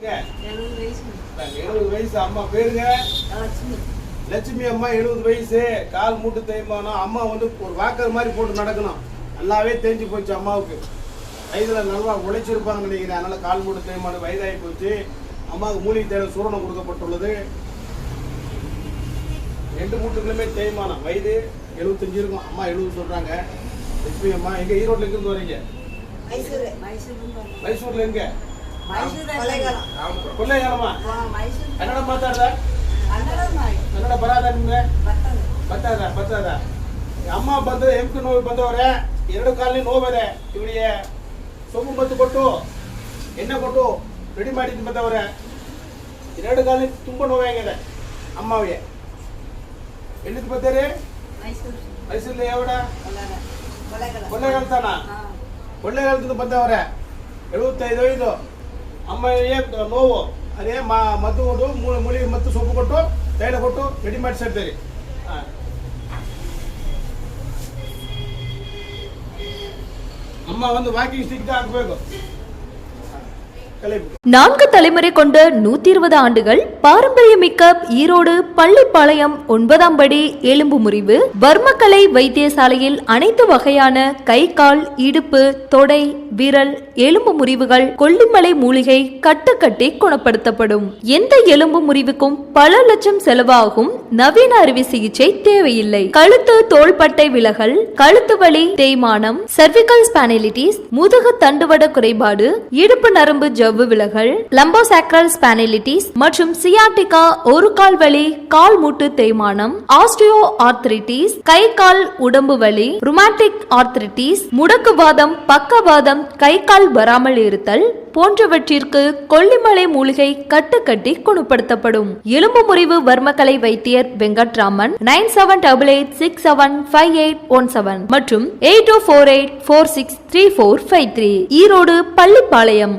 எழுபது வயசு. அம்மா பேருங்க. லட்சுமி. லட்சுமி அம்மா எழுபது வயசு. கால் மூட்டு தேய்மானம். அம்மா வந்து ஒரு வாக்கர் மாதிரி போட்டு நடக்கணும். நல்லாவே தேஞ்சு போச்சு அம்மாவுக்கு. வயதில் நல்லா உழைச்சிருப்பாங்க நினைக்கிறேன். அதனால கால் மூட்டு தேய்மானம் வயதாகி போச்சு. அம்மாவுக்கு மூலிகை தேவை சூரணம் கொடுக்கப்பட்டுள்ளது. ரெண்டு மூட்டுகளுமே தேய்மானம். வயது எழுபத்தஞ்சு இருக்கும். அம்மா எழுபது சொல்றாங்க. லட்சுமி அம்மா எங்க ஈரோட்ல இருந்து வரீங்க? மைசூர். மைசூர் மைசூர்ல எங்க? ಕನ್ನಡ ಮಾತಾಡ್ದ? ಕನ್ನಡ ಬರಾದ ನಿಮ್ಗೆ? ಬರ್ತದ. ಬರ್ತದ ಅಮ್ಮ ಬಂದು ಹೆಂಪು ನೋವು ಬಂದವ್ರೆ ಎರಡು ಕಾಲಿನ ನೋವಿದೆ ಇವಳಿಗೆ ಸೊಪ್ಪು ಮದ್ದು ಕೊಟ್ಟು ಎಣ್ಣೆ ಕೊಟ್ಟು ರೆಡಿ ಮಾಡಿದ್ದು ಬಂದವ್ರೆ. ಎರಡು ಕಾಲಿನ ತುಂಬ ನೋವಾಗಿದೆ ಅಮ್ಮವಿಗೆ ಎಲ್ಲಿದ್ದು ಬರ್ತೀರಿ ಮೈಸೂರಲ್ಲಿ ಯಾವಡ ಕೊಳ್ಳೇಗಾಲ ತಾನ? ಕೊಳ್ಳೇಗಾಲದಿಂದ ಬಂದವ್ರೆ. ಎಳುವತ್ತೈದು ಐದು. ಅಮ್ಮನಿಗೆ ನೋವು ಅದೇ ಮಾ ಮದ್ದು ಕೊಟ್ಟು ಮೂ- ಮುಳಿ ಮತ್ತು ಸೊಪ್ಪು ಕೊಟ್ಟು ತೈಲ ಕೊಟ್ಟು ರೆಡಿ ಮಾಡಿಸಿರ್ತೀರಿ ಹಾಂ ಅಮ್ಮ ಒಂದು ವಾಕಿಂಗ್ ಸ್ಟಿಕ್ ಹಾಕ್ಬೇಕು ಕಲಿಬೇಕು நான்கு தலைமுறை கொண்ட நூத்தி இருபது ஆண்டுகள் பாரம்பரியமிக்க ஈரோடு பள்ளிப்பாளையம் ஒன்பதாம் படி எலும்பு முறிவு வர்மக்கலை வைத்தியசாலையில் அனைத்து வகையான கை கால் இடுப்பு தொடை விரல் எலும்பு முறிவுகள் கொல்லிமலை மூலிகை கட்டுக்கட்டி குணப்படுத்தப்படும். எந்த எலும்பு முறிவுக்கும் பல லட்சம் செலவாகும். நவீன அறுவை சிகிச்சை தேவையில்லை. கழுத்து தோள்பட்டை விலகல் கழுத்து வலி தேய்மானம் சர்விகல் ஸ்பானிலிட்டிஸ் முதுகு தண்டுவட குறைபாடு இடுப்பு நரம்பு ஜவ்வு விலகல் லம்போசாக்ரல் ஸ்பானிலிட்டிஸ் மற்றும் சியாட்டிகா ஒரு கால் வலி கால் மூட்டு தேய்மானம் ஆஸ்டியோ ஆர்த்ரிட்டிஸ் கை கால் உடம்பு வலி ருமாட்டிக் ஆர்த்ரிட்டிஸ் முடக்குவாதம் பக்கவாதம் கை கால் வராமல் இருத்தல் போன்றவற்றிற்கு கொல்லிமலை மூலிகை கட்டுக்கட்டி குணப்படுத்தப்படும். எலும்பு முறிவு வர்மக்கலை வைத்தியர் Venkatraman nine seven double eight six seven five eight one seven மற்றும் eight two four eight four six three four five three Erode Pallipalayam.